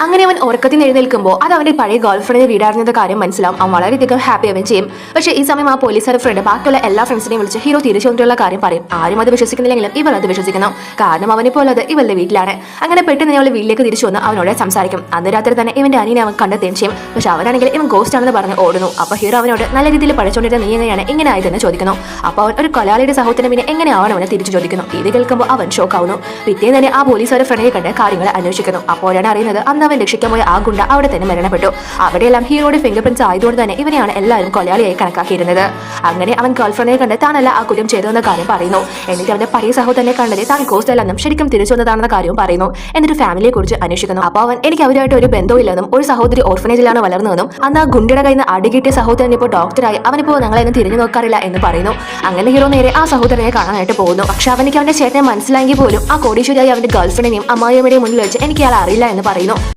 അങ്ങനെ അവൻ ഉറക്കത്തിൽ എഴുന്നേൽക്കുമ്പോൾ അത് അവന്റെ പഴയ ഗേൾഫ്രണ്ടിന്റെ വീടായിരുന്നത് കാര്യം മനസ്സിലാവും. അവൻ വളരെയധികം ഹാപ്പി അവൻ ചെയ്യും. പക്ഷേ ഈ സമയം ആ പോലീസുകാരുടെ ഫ്രണ്ട് ബാക്കിയുള്ള എല്ലാ ഫ്രണ്ട്സിനെയും വിളിച്ച് ഹീറോ തിരിച്ചു കൊണ്ടുള്ള കാര്യം പറയും. ആരും അത് വിശ്വസിക്കുന്നില്ലെങ്കിലും ഇവൾ അത് വിശ്വസിക്കുന്നു. കാരണം അവനെ പോലെ അത് ഇവളുടെ വീട്ടിലാണ്. അങ്ങനെ പെട്ടെന്ന് അവൾ വീട്ടിലേക്ക് തിരിച്ചു വന്ന് അവനോട് സംസാരിക്കും. അന്ന് രാത്രി തന്നെ ഇവന്റെ അനിയനെ അവൻ കണ്ടെത്തുകയും ചെയ്യും. പക്ഷെ അവനാണെങ്കിൽ ഇവൻ ഗോസ്റ്റ് ആണെന്ന് പറഞ്ഞ് ഓടുന്നു. അപ്പോൾ ഹീറോ അവനോട് നല്ല രീതിയിൽ പഠിച്ചുകൊണ്ടിരുന്ന നീ എങ്ങനെയാണ്? ഇങ്ങനെ ആയതെന്ന് ചോദിക്കുന്നു. അപ്പോൾ അവൻ ഒരു കൊലാളിയുടെ സഹോദരനെ പിന്നെ എങ്ങനെയാവണം അവനെ തിരിച്ചു ചോദിക്കുന്നു. ഇത് കേൾക്കുമ്പോൾ അവൻ ഷോക്ക് ആവുന്നു. പിറ്റേന്ന് തന്നെ ആ പോലീസുകാരെ ഫ്രണ്ടിനെ കണ്ട് കാര്യങ്ങൾ അന്വേഷിക്കുന്നു. അപ്പോഴാണ് അറിയുന്നത് അന്ന് അവൻ രക്ഷിക്കാൻ പോയ ആ ഗുണ്ട അവിടെ തന്നെ മരണപ്പെട്ടു. അവിടെയെല്ലാം ഹീറോയുടെ ഫിംഗർ പ്രിന്റ്സ് ആയതുകൊണ്ട് തന്നെ ഇവനെയാണ് എല്ലാവരും കൊലയാളിയായി കണക്കാക്കിയിരുന്നത്. അങ്ങനെ അവൻ ഗേൾഫ്രണ്ടിനെ കണ്ട് താനല്ല ആ കുറ്റം ചെയ്തതെന്ന കാര്യം പറയുന്നു. എന്നിട്ട് അവന്റെ പഴയ സഹോദരനെ കണ്ടത് താൻ ഗോസ്റ്റ് അല്ലെന്നും ശരിക്കും തിരിച്ചു വന്നതാണെന്ന കാര്യവും പറയുന്നു. എന്നിട്ട് ഫാമിലിയെ കുറിച്ച് അന്വേഷിക്കുന്നു. അപ്പോൾ അവൻ എനിക്ക് അവരുമായിട്ട് ഒരു ബന്ധമില്ലെന്നും ഒരു സഹോദരി ഓർഫനേജിലാണ് വളർന്നതെന്നും അന്ന് ആ ഗുണ്ടയുടെ കയ്യിൽ നിന്ന് അടികിട്ടിയ സഹോദരൻ ഇപ്പോൾ ഡോക്ടറായി അവനിപ്പോൾ ഞങ്ങളെന്നും തിരിഞ്ഞു നോക്കാറില്ല എന്ന് പറയുന്നു. അങ്ങനെ ഹീറോ നേരെ ആ സഹോദരനെ കാണാനായിട്ട് പോകുന്നു. പക്ഷെ അവനിക്ക് അവന്റെ ചേട്ടനെ മനസ്സിലായെങ്കിൽ പോലും ആ കോടീശ്വരിയായി അവന്റെ ഗേൾഫ്രണ്ടിനെയും അമ്മായിയമ്മയുടെയും മുന്നിൽ വെച്ച് എനിക്ക് അയാൾ അറിയില്ല എന്ന് പറയുന്നു.